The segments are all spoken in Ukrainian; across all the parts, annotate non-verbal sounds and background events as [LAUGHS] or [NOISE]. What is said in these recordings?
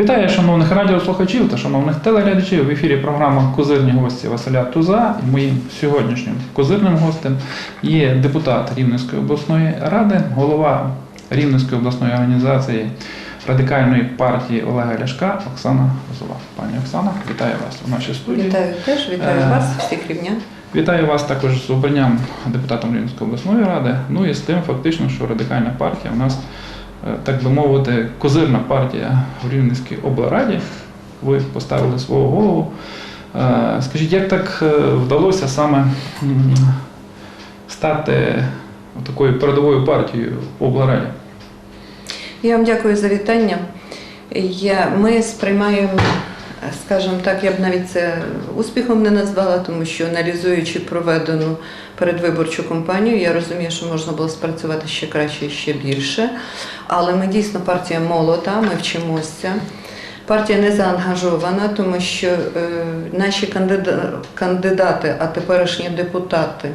Вітаю шановних радіослухачів та шановних телеглядачів. В ефірі програма Козирні гості Василя Туза. І моїм сьогоднішнім козирним гостем є депутат Рівненської обласної ради, голова Рівненської обласної організації радикальної партії Олега Ляшка Оксана Лозова. Пані Оксана, вітаю вас у нашій студії. Вітаю теж, вітаю Е, вас, всіх рівнян. Вітаю вас також з обранням депутатом Рівненської обласної ради. Ну і з тим, фактично, що радикальна партія у нас, так би мовити, козирна партія в Рівненській облраді. Ви поставили свого голову. Е, Скажіть, як так е, вдалося саме стати такою передовою партією в облраді? Я вам дякую за вітання. Ми сприймаємо, скажімо так, я б навіть це успіхом не назвала, тому що аналізуючи проведену передвиборчу кампанію, я розумію, що можна було спрацювати ще краще і ще більше. Але ми дійсно партія молода, ми вчимося. Партія не заангажована, тому що е, наші кандида- кандидати, а теперішні депутати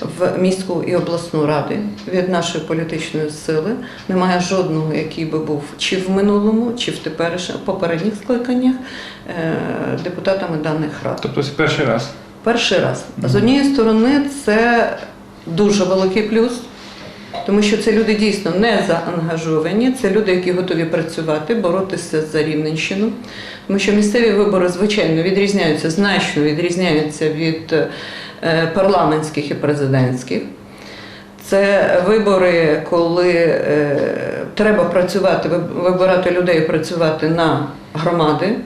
в міську і обласну ради від нашої політичної сили немає жодного, який би був чи в минулому, чи в теперішніх попередніх скликаннях е, депутатами даних рад. Тобто це перший раз. Перший раз. З однієї сторони, це дуже великий плюс, тому що це люди дійсно не заангажовані, це люди, які готові працювати, боротися за Рівненщину. Тому що місцеві вибори, звичайно, відрізняються, значно відрізняються від е, парламентських і президентських. Це вибори, коли е, треба працювати, вибирати людей, працювати на громади.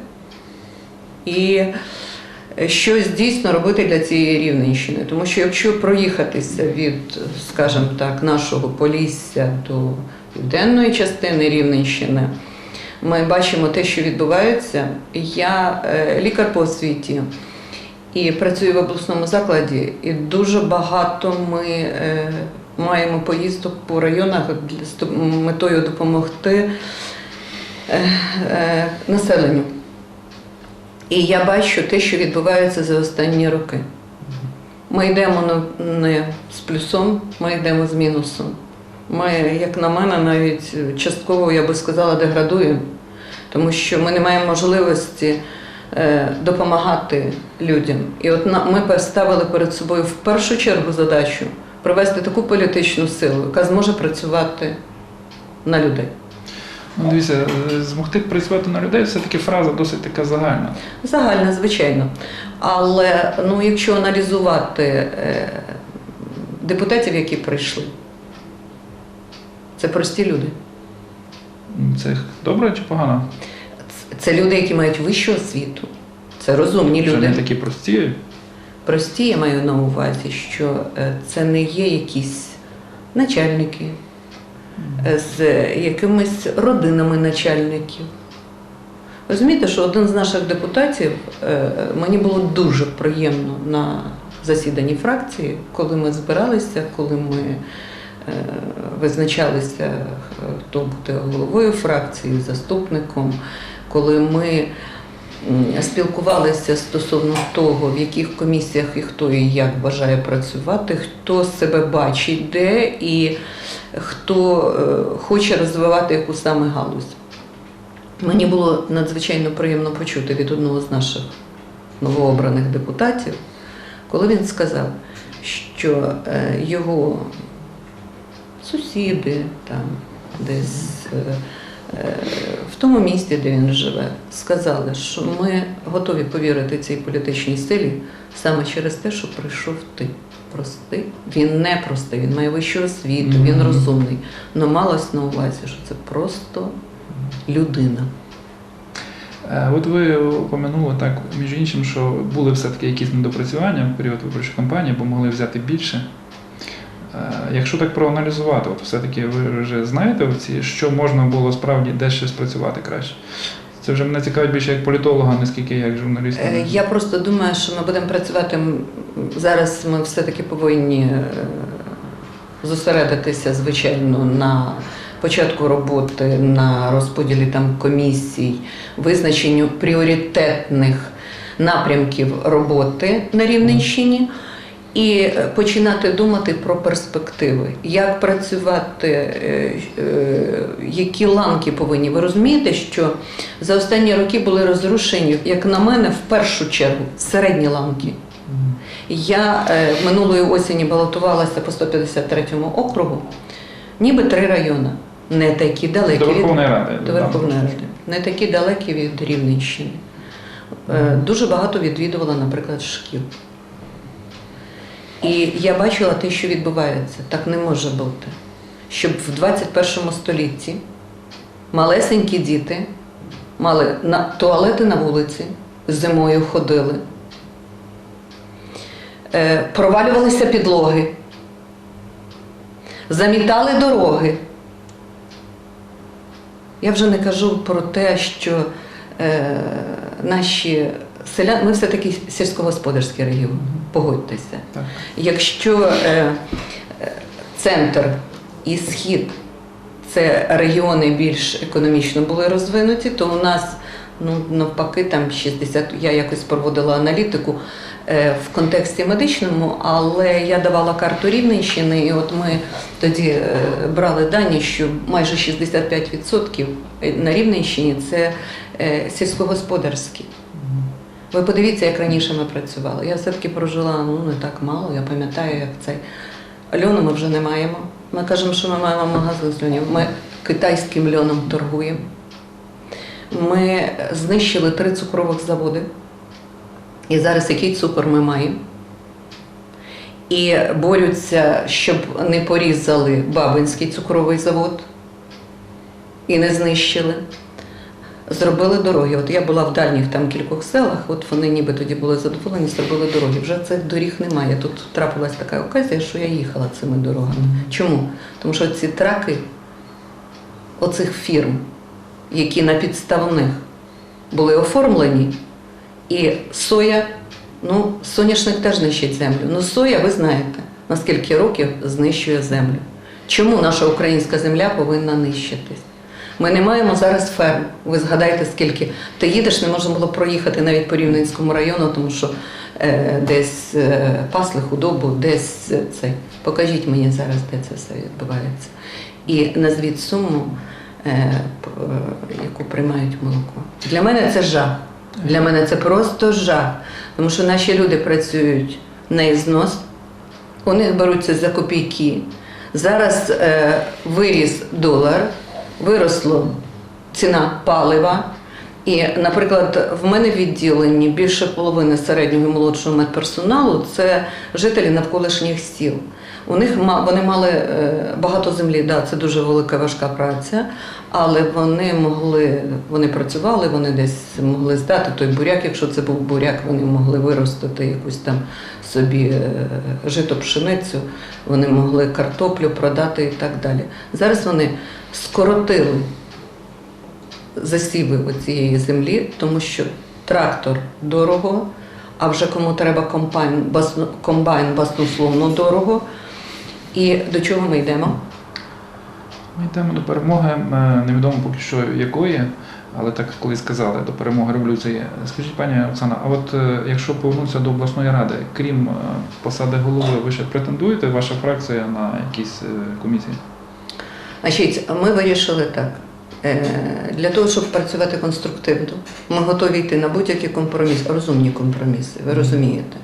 І щось дійсно робити для цієї рівненщини. Тому що якщо проїхатися від, скажімо так, нашого Полісся до південної частини Рівненщини, ми бачимо те, що відбувається. Я е, лікар по освіті і працюю в обласному закладі, і дуже багато ми е, маємо поїздок по районах з метою допомогти е, населенню. І я бачу те, що відбувається за останні роки. Ми йдемо не з плюсом, ми йдемо з мінусом. Ми, як на мене, навіть частково, я би сказала, деградуємо, тому що ми не маємо можливості е, допомагати людям. І от ми поставили перед собою в першу чергу задачу провести таку політичну силу, яка зможе працювати на людей. Ну, дивіться, е, змогти працювати на людей все-таки фраза досить така загальна. Загально, звичайно. Але ну, якщо аналізувати е, депутатів, які прийшли, це прості люди. Це добре чи погано? Це люди, які мають вищу освіту. Це розумні люди. не такі прості. Прості, я маю на увазі, що е, це не є якісь начальники з якимись родинами начальників. Розумієте, що один з наших депутатів е, мені було дуже приємно на засіданні фракції, коли ми збиралися, коли ми е, визначалися, е, хто буде головою фракції, заступником, коли ми спілкувалися стосовно того, в яких комісіях і хто і як бажає працювати, хто себе бачить де і хто е, хоче розвивати яку саме галузь. Мені було надзвичайно приємно почути від одного з наших новообраних депутатів, коли він сказав, що е, його сусіди там десь е, в тому місті, де він живе, сказали, що ми готові повірити цій політичній силі саме через те, що прийшов ти. Простий, він не простий, він має вищу освіту, він розумний. Але малось на увазі, що це просто людина. Е, От ви упомянули так, між іншим, що були все-таки якісь недопрацювання в період виборчої кампанії, бо могли взяти більше. Е, Якщо так проаналізувати, от все-таки ви вже знаєте, що можна було справді де ще спрацювати краще. Це вже мене цікавить більше як політолога, не скільки як журналіста. Е, Я просто думаю, що ми будемо працювати зараз. Ми все-таки повинні е, зосередитися, звичайно, на початку роботи, на розподілі там комісій, визначенню пріоритетних напрямків роботи на Рівненщині. І е, починати думати про перспективи, як працювати, е, е, які ланки повинні. Ви розумієте, що за останні роки були розрушені, як на мене, в першу чергу середні ланки. Я минулої осені балотувалася по 153 округу, ніби три райони, не такі далекі До від Верховної Ради. до Верховної Ради, не такі далекі від Рівненщини. Дуже багато відвідувала, наприклад, шкіл. І я бачила те, що відбувається. Так не може бути. Щоб в 21 столітті малесенькі діти мали на туалети на вулиці, зимою ходили, е, провалювалися підлоги, замітали дороги. Я вже не кажу про те, що е, наші селяни, ми все-таки сільськогосподарський регіон, погодьтеся. Так. Якщо е, е, центр і схід це регіони більш економічно були розвинуті, то у нас ну, навпаки там 60, я якось проводила аналітику е, в контексті медичному, але я давала карту Рівненщини, і от ми тоді е, брали дані, що майже 65% на Рівненщині це е, сільськогосподарські. Ви подивіться, як раніше ми працювали. Я все-таки прожила ну, не так мало, я пам'ятаю, як цей. Льону ми вже не маємо. Ми кажемо, що ми маємо магазин з льонів. Ми китайським льоном торгуємо. Ми знищили три цукрових заводи. І зараз який цукор ми маємо? І борються, щоб не порізали Бабинський цукровий завод і не знищили. Зробили дороги. От я була в дальніх там кількох селах, от вони ніби тоді були задоволені, зробили дороги. Вже цих доріг немає. Тут трапилась така оказія, що я їхала цими дорогами. Чому? Тому що ці траки оцих фірм, які на підставних були оформлені, і соя, ну, соняшник теж нищить землю. Ну, соя, ви знаєте, на скільки років знищує землю. Чому наша українська земля повинна нищитись? Ми не маємо зараз ферм. Ви згадайте, скільки ти їдеш, не можна було проїхати навіть по Рівненському району, тому що е, десь е, пасли худобу, десь е, цей. Покажіть мені зараз, де це все відбувається. І назвіть суму, е, е, яку приймають молоко. Для мене це жах. Для мене це просто жах. Тому що наші люди працюють на ізнос, у них беруться за копійки. Зараз е, виріс долар, виросло ціна палива. І, наприклад, в мене в відділенні більше половини середнього і молодшого медперсоналу це жителі навколишніх сіл. У них вони мали е, багато землі, да, це дуже велика важка праця, але вони могли, вони працювали, вони десь могли здати той буряк, якщо це був буряк, вони могли виростити якусь там собі е, жито пшеницю, вони могли картоплю продати і так далі. Зараз вони скоротили засіви оцієї землі, тому що трактор дорого, а вже кому треба комбайн, басно- комбайн баснословно дорого. І до чого ми йдемо? Ми йдемо до перемоги, е, невідомо поки що якої, але так колись сказали, до перемоги революції. Скажіть, пані Оксана, а от е, якщо повернутися до обласної ради, крім е, посади голови, ви ще претендуєте, ваша фракція на якісь комісії? Значить, ми вирішили так. Е, Для того, щоб працювати конструктивно, ми готові йти на будь-які компроміси, розумні компроміси, ви розумієте.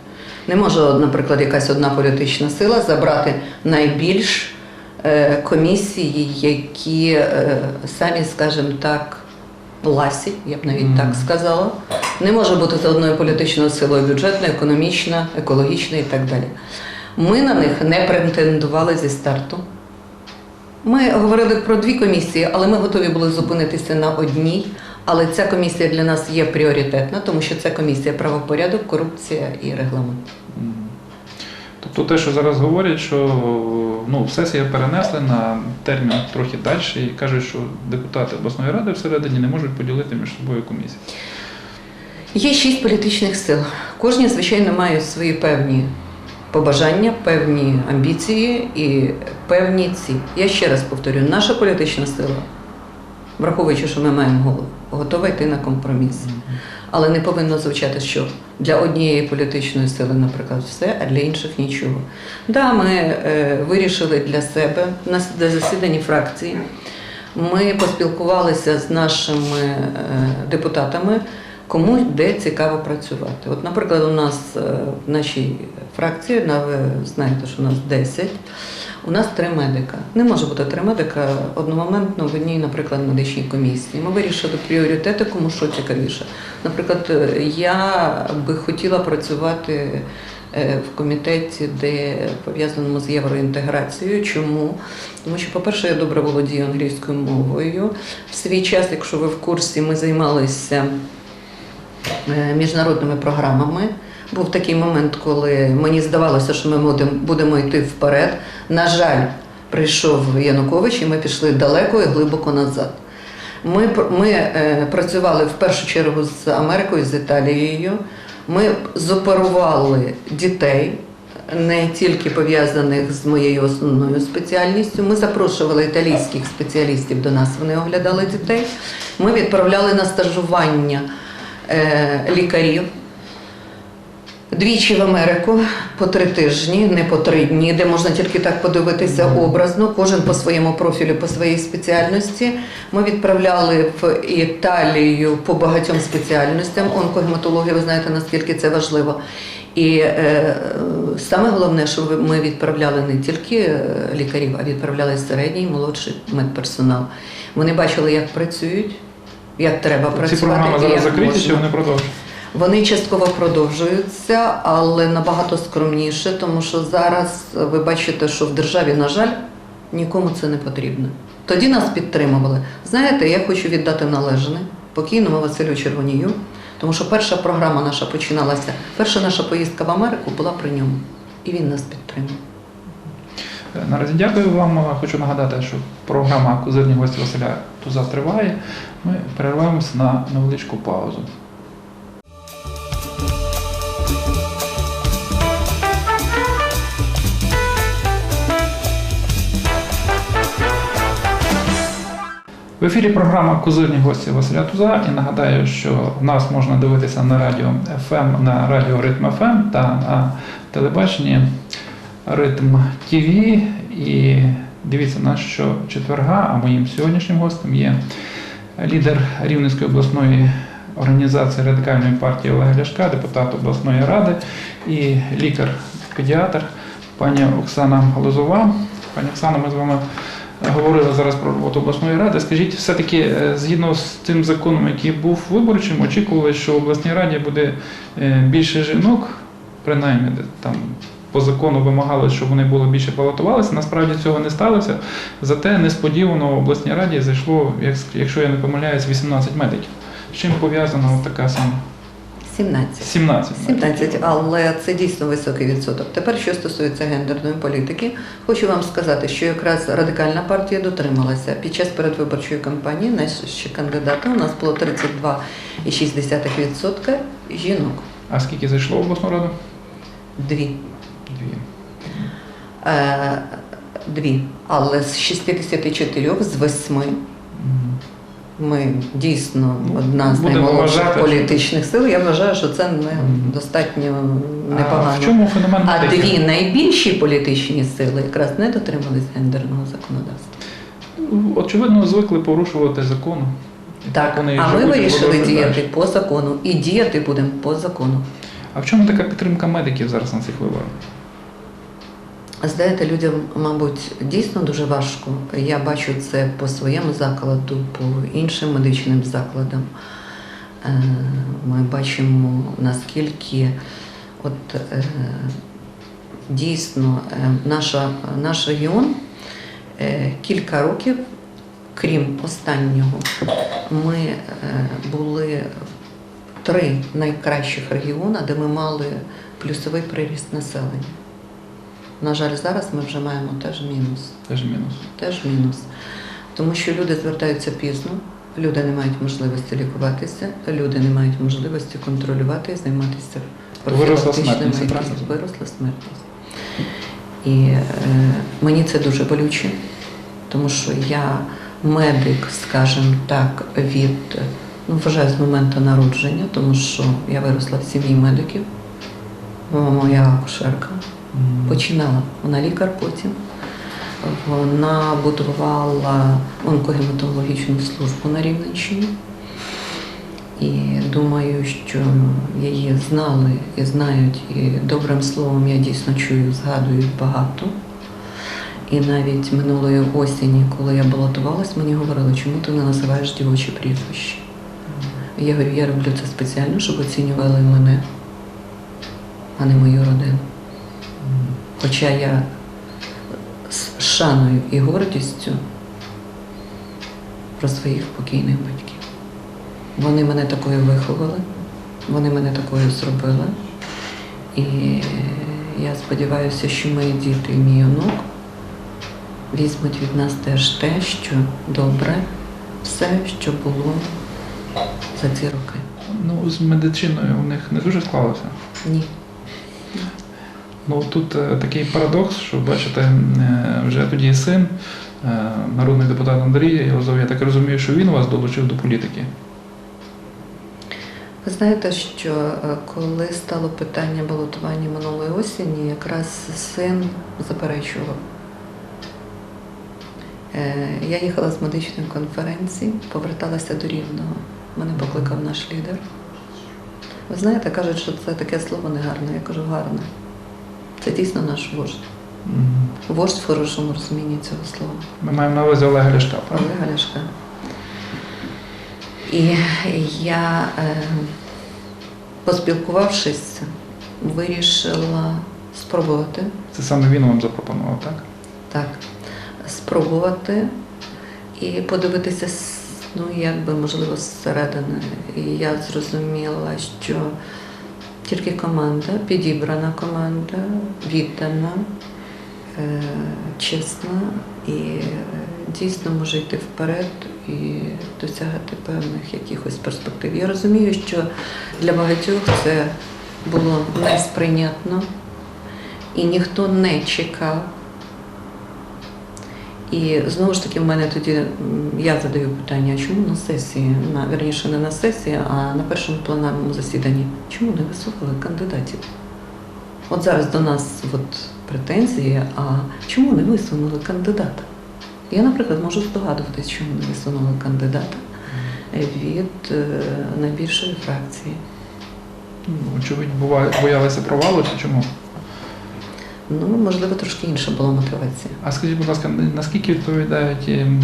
Не може, наприклад, якась одна політична сила забрати найбільш е, комісії, які е, самі, скажімо так, ласі, я б навіть так сказала. Не може бути за одною політичною силою бюджетна, економічна, екологічна і так далі. Ми на них не претендували зі старту. Ми говорили про дві комісії, але ми готові були зупинитися на одній. Але ця комісія для нас є пріоритетна, тому що це комісія правопорядок, корупція і регламент. Тобто те, що зараз говорять, що ну, сесія перенесли на термін трохи далі і кажуть, що депутати обласної ради всередині не можуть поділити між собою комісії. Є шість політичних сил. Кожні, звичайно, мають свої певні побажання, певні амбіції і певні ці. Я ще раз повторю, наша політична сила, враховуючи, що ми маємо голову, готова йти на компроміс. Але не повинно звучати, що для однієї політичної сили, наприклад, все, а для інших нічого. Да, ми е, вирішили для себе на засіданні фракції. Ми поспілкувалися з нашими е, депутатами, кому де цікаво працювати. От, наприклад, у нас е, в нашій фракції, ви знаєте, що у нас 10, у нас три медика. Не може бути три медика одномоментно в одній, наприклад, медичній комісії. Ми вирішили пріоритети, кому що цікавіше. Наприклад, е, я би хотіла працювати е, в комітеті, де пов'язаному з євроінтеграцією. Чому? Тому що, по-перше, я добре володію англійською мовою. В свій час, якщо ви в курсі, ми займалися міжнародними програмами. Був такий момент, коли мені здавалося, що ми будемо- йти вперед. На жаль, прийшов Янукович, і ми пішли далеко і глибоко назад. Ми, ми е, працювали в першу чергу з Америкою, з Італією. Ми зоперували дітей, не тільки пов'язаних з моєю основною спеціальністю. Ми запрошували італійських спеціалістів до нас, вони оглядали дітей. Ми відправляли на стажування е, лікарів. Двічі в Америку по три тижні, не по три дні, де можна тільки так подивитися образно, кожен по своєму профілю, по своїй спеціальності. Ми відправляли в Італію по багатьом спеціальностям. Онкогематологія, ви знаєте, наскільки це важливо. І е, саме головне, що ми відправляли не тільки е, лікарів, а відправляли середній молодший медперсонал. Вони бачили, як працюють, як треба працювати. Ці програми зараз закриті чи вони продовжують? Вони частково продовжуються, але набагато скромніше, тому що зараз ви бачите, що в державі, на жаль, нікому це не потрібно. Тоді нас підтримували. Знаєте, я хочу віддати належне покійному Василю Червонію, тому що перша програма наша починалася, перша наша поїздка в Америку була при ньому, і він нас підтримав. Е, Наразі дякую вам. Хочу нагадати, що програма Козирні гості Василя Туза триває. Ми перерваємося на невеличку паузу. В ефірі програма Козирні гості Василя Туза. І нагадаю, що нас можна дивитися на радіо FM, на радіо Ритм FM та на телебаченні Ритм ТВ. І дивіться нас щочетверга, а моїм сьогоднішнім гостем є лідер Рівненської обласної організації радикальної партії Олега Ляшка, депутат обласної ради і лікар-педіатр пані Оксана Лозова. Пані Оксана, ми з вами говорили зараз про роботу обласної ради. Скажіть, все-таки е, згідно з тим законом, який був виборчим, очікували, що в обласній раді буде е, більше жінок, принаймні там по закону вимагали, щоб вони були більше балотувалися. Насправді цього не сталося. Зате несподівано в обласній раді зайшло, як- якщо я не помиляюсь, 18 медиків. З чим пов'язана така сама 17. 17 17, але це дійсно високий відсоток. Тепер, що стосується гендерної політики, хочу вам сказати, що якраз радикальна партія дотрималася під час передвиборчої кампанії. Наші кандидати у нас було 32,6% жінок. А скільки зайшло в обласну раду? Дві. Дві. Е, дві. Але з 64 з 8 ми дійсно Ну, одна з будемо наймолодших вважати, політичних сил. Я вважаю, що це не достатньо А непогано. в чому феномен А дві найбільші політичні сили якраз не дотримались гендерного законодавства. Очевидно, звикли порушувати закон. Так, Вони а ми вирішили діяти далі. по закону і діяти будемо по закону. А в чому така підтримка медиків зараз на цих виборах? Знаєте, людям, мабуть, дійсно дуже важко. Я бачу це по своєму закладу, по іншим медичним закладам. Е, Ми бачимо, наскільки от, е, дійсно е, наша, наш регіон кілька років, крім останнього, ми були три найкращих регіони, де ми мали плюсовий приріст населення. На жаль, зараз ми вже маємо теж мінус. Теж мінус. Теж мінус. Тому що люди звертаються пізно, люди не мають можливості лікуватися, люди не мають можливості контролювати і займатися Виросла смертність. Виросла смертність. І е, мені це дуже болюче, тому що я медик, скажімо так, від ну, вважаю з моменту народження, тому що я виросла в сім'ї медиків. Моя акушерка. Починала. Вона лікар потім. Вона будувала онкогематологічну службу на Рівненщині. І думаю, що її знали і знають, і добрим словом я дійсно чую, згадують багато. І навіть минулої осені, коли я балотувалась, мені говорили, чому ти не називаєш дівочі прізвища. Я говорю, я роблю це спеціально, щоб оцінювали мене, а не мою родину. Хоча я з шаною і гордістю про своїх покійних батьків. Вони мене такою виховали, вони мене такою зробили. І я сподіваюся, що мої діти і мій онук візьмуть від нас теж те, що добре, все, що було за ці роки. Ну, з медициною у них не дуже склалося. Ні. Ну тут е, такий парадокс, що бачите, е, вже тоді син, е, народний депутат Андрій Єлизов, я так розумію, що він вас долучив до політики. Ви знаєте, що коли стало питання балотування минулої осені, якраз син заперечував. Я їхала з медичної конференції, поверталася до Рівного. Мене покликав наш лідер. Ви знаєте, кажуть, що це таке слово негарне. Я кажу, гарне. Це дійсно наш вождь. Вождь в хорошому розумінні цього слова. Ми маємо на увазі Олега Ляшка, правда? Олега Ляшка. І я, е, поспілкувавшись, вирішила спробувати Це саме він вам запропонував, так? так, спробувати і подивитися, ну як би можливо зсередини. І я зрозуміла, що тільки команда, підібрана команда, віддана, е, чесна і е, дійсно може йти вперед і досягати певних якихось перспектив. Я розумію, що для багатьох це було несприйнятно і ніхто не чекав. І знову ж таки, в мене тоді я задаю питання, чому на сесії, на верніше не на сесії, а на першому пленарному засіданні, чому не висували кандидатів? От зараз до нас от претензії, а чому не висунули кандидата? Я, наприклад, можу здогадуватись, чому не висунули кандидата від е, найбільшої фракції. Ну, Очевидь, боялися провалу чи чому? Ну, можливо, трошки інша була мотивація. А скажіть, будь ласка, наскільки відповідають ем,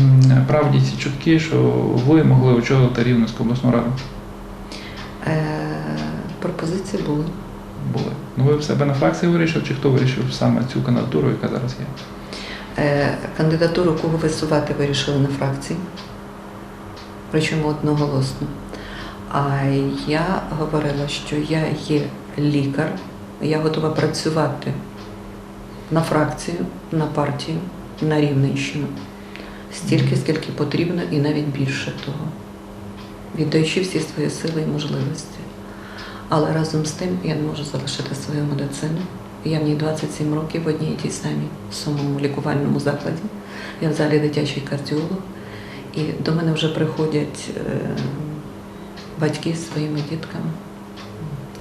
правді ці чутки, що ви могли очолити Рівненську обласну раду? Е, пропозиції були. Були. Ну ви в себе на фракції вирішив, чи хто вирішив саме цю кандидатуру, яка зараз є? Е, Кандидатуру кого висувати вирішили на фракції, причому одноголосно. А я говорила, що я є лікар, я готова працювати на фракцію, на партію, на Рівненщину. Стільки, скільки потрібно, і навіть більше того, віддаючи всі свої сили і можливості. Але разом з тим я не можу залишити свою медицину. Я в ній 27 років в одній і тій самій в самому лікувальному закладі. Я в залі дитячий кардіолог. І до мене вже приходять е, батьки з своїми дітками.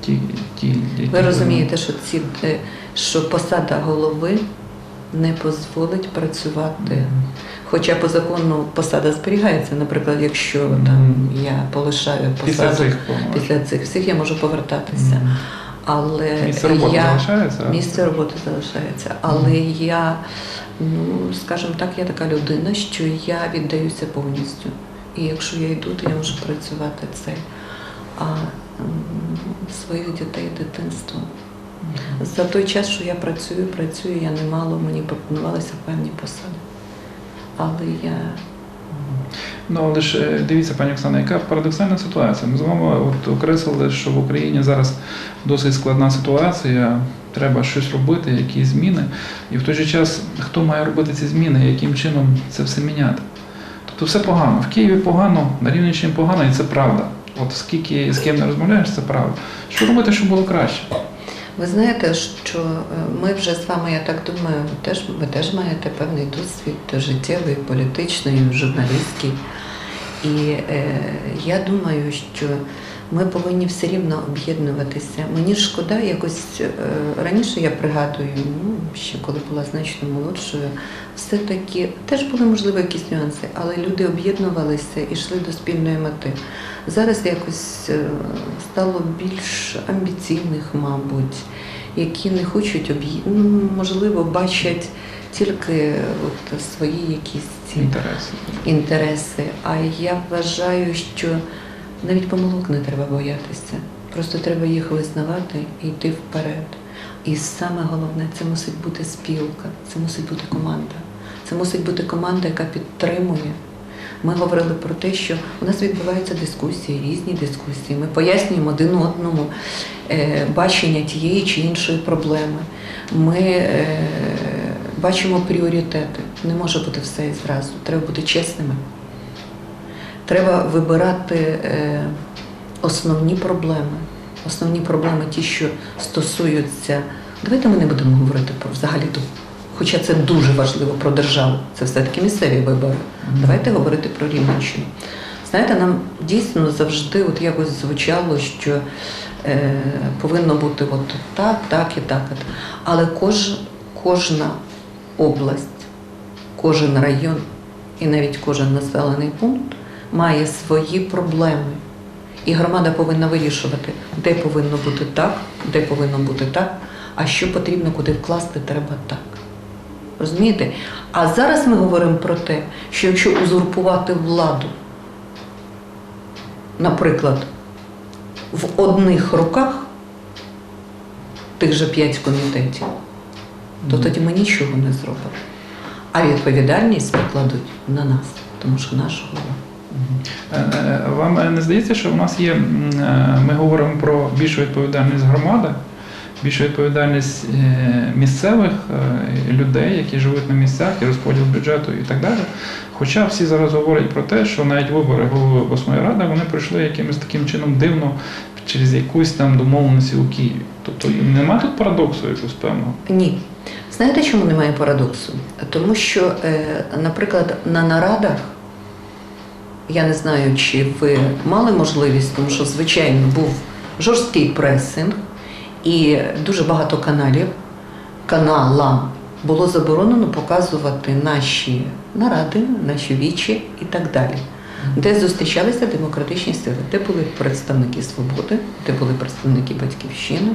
Ті, ті, які Ви розумієте, що ці е, що посада голови не дозволить працювати. Хоча по закону посада зберігається, наприклад, якщо там я полишаю Після посаду цих після цих всіх, я можу повертатися. Але Місце роботи я залишається? місце роботи залишається. Але я, ну скажімо так, я така людина, що я віддаюся повністю. І якщо я йду, то я можу працювати це. А своїх дітей дитинство. За той час, що я працюю, працюю, я немало, мені пропонувалися певні посади. Але я Ну, але ж е, дивіться, пані Оксана, яка парадоксальна ситуація. Ми з вами от окреслили, що в Україні зараз досить складна ситуація, треба щось робити, якісь зміни. І в той же час, хто має робити ці зміни, яким чином це все міняти? Тобто все погано. В Києві погано, на Рівненщині погано, і це правда. От скільки з ким не розмовляєш, це правда. Що робити, щоб було краще? Ви знаєте, що е, ми вже з вами, я так думаю, ви теж ви теж маєте певний досвід життєвий, політичний, журналістський. І е, я думаю, що ми повинні все рівно об'єднуватися. Мені шкода, якось е, раніше я пригадую, ну ще коли була значно молодшою, все-таки теж були можливо якісь нюанси, але люди об'єднувалися і йшли до спільної мети. Зараз якось е, стало більш амбіційних, мабуть, які не хочуть об'є... ну, можливо, бачать тільки от свої якісь ці Інтереси. інтереси. А я вважаю, що навіть помилок не треба боятися. Просто треба їх визнавати і йти вперед. І саме головне, це мусить бути спілка, це мусить бути команда. Це мусить бути команда, яка підтримує. Ми говорили про те, що у нас відбуваються дискусії, різні дискусії. Ми пояснюємо один одному е, бачення тієї чи іншої проблеми. Ми е, бачимо пріоритети. Не може бути все і зразу. Треба бути чесними. Треба вибирати е, основні проблеми. Основні проблеми, ті, що стосуються. Давайте ми не будемо говорити про взагалі то, хоча це дуже важливо про державу. Це все-таки місцеві вибори. Давайте говорити про Рівненщину. Знаєте, нам дійсно завжди от якось звучало, що е, повинно бути от так, так і так. і так. Але кож, кожна область, кожен район і навіть кожен населений пункт має свої проблеми. І громада повинна вирішувати, де повинно бути так, де повинно бути так, а що потрібно куди вкласти, треба так. Розумієте? А зараз ми говоримо про те, що якщо узурпувати владу, наприклад, в одних руках тих же п'ять комітетів, то тоді ми нічого не зробимо. А відповідальність покладуть на нас, тому що наш голова. Е, е, Вам е, не здається, що в нас є, ми говоримо про більшу відповідальність громади, більшу відповідальність місцевих людей, які живуть на місцях, і розподіл бюджету і так далі. Хоча всі зараз говорять про те, що навіть вибори голови обласної ради вони пройшли якимось таким чином дивно через якусь там домовленість у Києві. Тобто нема тут парадоксу якогось певного. Ні. Знаєте, чому немає парадоксу? Тому що, е, наприклад, на нарадах, я не знаю, чи ви мали можливість, тому що, звичайно, був жорсткий пресинг і дуже багато каналів, каналам було заборонено показувати наші наради, наші вічі і так далі. Де зустрічалися демократичні сили, де були представники свободи, де були представники батьківщини,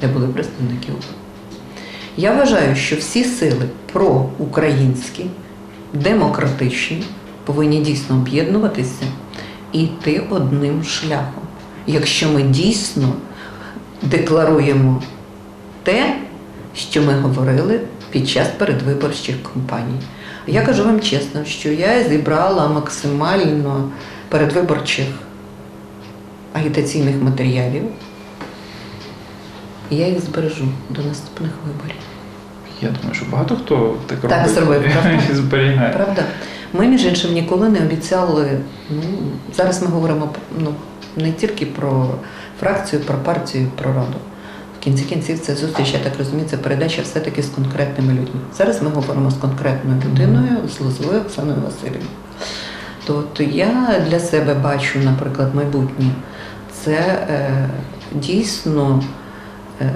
де були представники УПА. Я вважаю, що всі сили проукраїнські, демократичні, повинні дійсно об'єднуватися і йти одним шляхом. Якщо ми дійсно декларуємо те, що ми говорили під час передвиборчих кампаній. Я кажу вам чесно, що я зібрала максимально передвиборчих агітаційних матеріалів. І я їх збережу до наступних виборів. Я думаю, що багато хто так, Так робить зробив, [LAUGHS] правда? зберігає. Правда? Ми, між іншим, ніколи не обіцяли. Ну, зараз ми говоримо ну, не тільки про фракцію, про партію, про раду. В кінці кінців це зустріч, я так розумію, це передача все-таки з конкретними людьми. Зараз ми говоримо з конкретною людиною, з Лозовою Оксаною Васильівною. Тобто я для себе бачу, наприклад, майбутнє. Це е, дійсно е,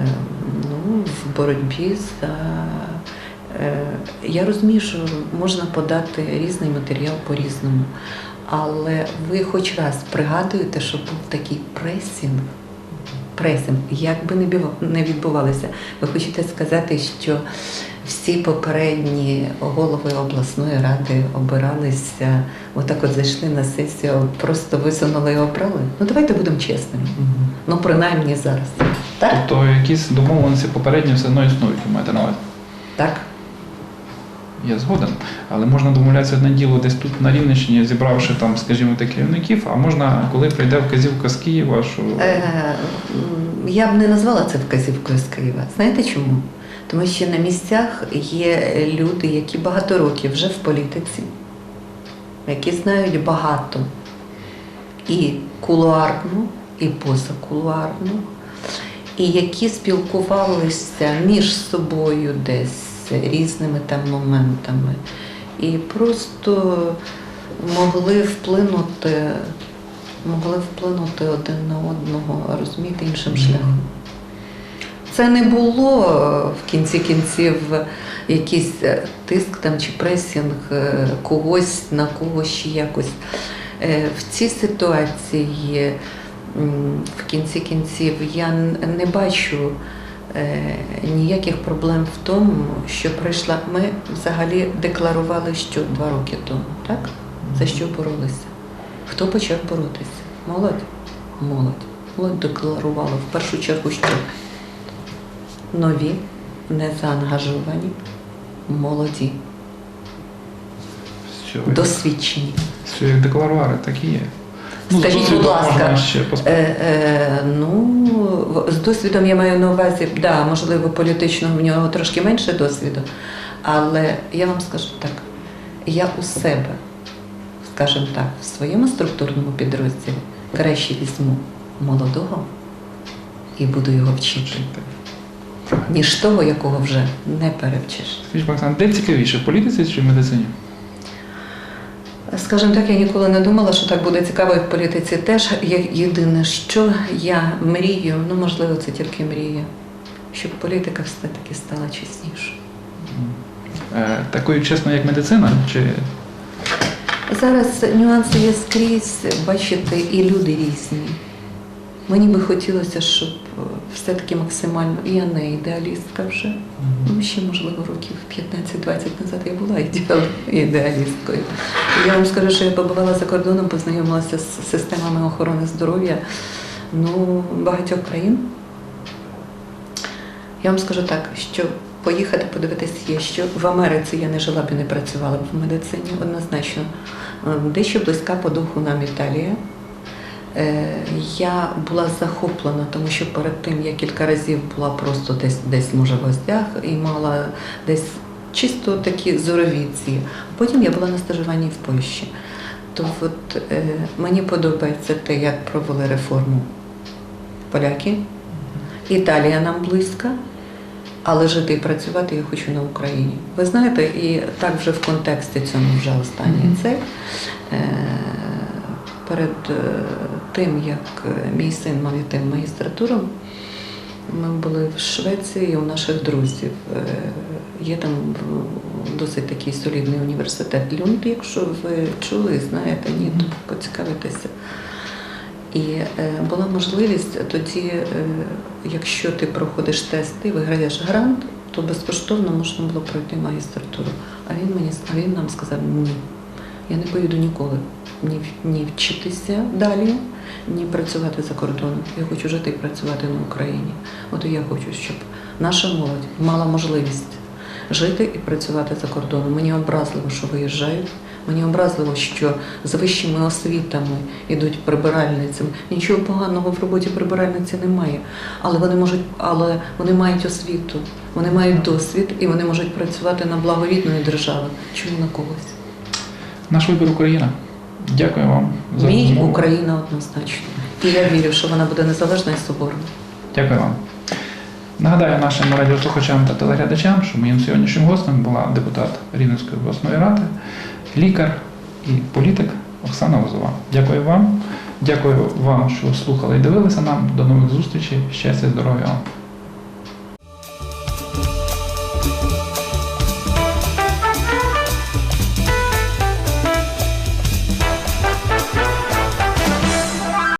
ну, в боротьбі за. Е, я розумію, що можна подати різний матеріал по-різному, але ви хоч раз пригадуєте, що був такий пресінг, пресинг, як би не відбувалося. Ви хочете сказати, що всі попередні голови обласної ради обиралися, отак от зайшли на сесію, просто висунули і обрали? Ну давайте будемо чесними. Ну, принаймні зараз. Так? Тобто якісь домовленості попередні все одно існують, ви маєте на увазі. Так. Я згоден, але можна домовлятися одне діло десь тут на Рівненщині, зібравши там, скажімо, так, керівників, а можна, коли прийде вказівка з Києва, що Е, я б не назвала це вказівкою з Києва. Знаєте чому? Тому що на місцях є люди, які багато років вже в політиці, які знають багато і кулуарну, і позакулуарну, і які спілкувалися між собою десь різними там моментами. І просто могли вплинути, могли вплинути один на одного, розумієте, іншим шляхом. Це не було е, в кінці кінців якийсь е, тиск там чи пресінг е, когось на когось чи якось. Е, В цій ситуації в кінці кінців я не бачу е, ніяких проблем в тому, що прийшла. Ми взагалі декларували, що два роки тому, так? За що боролися? Хто почав боротися? Молодь? Молодь. Молодь декларувала в першу чергу, що нові, незаангажовані, молоді, Все, досвідчені. все як декларували, так і є. Ну, Скажіть, будь ласка, ще Е, е, ну, з досвідом я маю на увазі, да, можливо, політичного в нього трошки менше досвіду, але я вам скажу так, я у себе, скажімо так, в своєму структурному підрозділі краще візьму молодого і буду його вчити, ніж того, якого вже не перевчиш. Скажіть, Оксана, де цікавіше, в політиці чи в медицині? Скажімо так, я ніколи не думала, що так буде цікаво і в політиці теж. Є єдине, що я мрію, ну можливо, це тільки мрія, щоб політика все-таки стала чесніше. Е, такою чесною, як медицина, чи Зараз нюанси є скрізь, бачите, і люди різні. Мені би хотілося, щоб е, все-таки максимально, і я не ідеалістка вже. Ну, ще, можливо, років 15-20 назад я була ідеалісткою. Я вам скажу, що я побувала за кордоном, познайомилася з системами охорони здоров'я ну, багатьох країн. Я вам скажу так, що поїхати подивитися є, що в Америці я не жила б і не працювала б в медицині, однозначно. Е, Дещо близька по духу нам Італія. Е, Я була захоплена, тому що перед тим я кілька разів була просто десь, десь може в гостях і мала десь чисто такі зорові ці. Потім я була на стажуванні в Польщі. То от е, мені подобається те, як провели реформу поляки. Італія нам близька, але жити і працювати я хочу на Україні. Ви знаєте, і так вже в контексті цьому вже останній цей. Е, перед е, тим, як е, мій син мав йти в магістратуру, ми були в Швеції у наших друзів. Е, Є там досить такий солідний університет Люнд, якщо ви чули, знаєте, ні, то поцікавитеся. І е, була можливість тоді, якщо ти проходиш тести, виграєш грант, то безкоштовно можна було пройти магістратуру. А він мені а він нам сказав ні. Я не поїду ніколи ні, ні вчитися далі, ні працювати за кордоном. Я хочу жити і працювати на Україні. От і я хочу, щоб наша молодь мала можливість жити і працювати за кордоном. Мені образливо, що виїжджають. Мені образливо, що з вищими освітами йдуть прибиральницями. Нічого поганого в роботі прибиральниці немає. Але вони можуть, але вони мають освіту, вони мають досвід і вони можуть працювати на благо рідної держави. Чому на когось? наш вибір Україна. Дякую вам за Мій розмову. Україна однозначно. І я вірю, що вона буде незалежна і соборна. Дякую вам. Нагадаю нашим радіослухачам та телеглядачам, що моїм сьогоднішнім гостем була депутат Рівненської обласної ради, лікар і політик Оксана Лозова. Дякую вам. Дякую вам, що слухали і дивилися нам. До нових зустрічей. Щастя, здоров'я вам.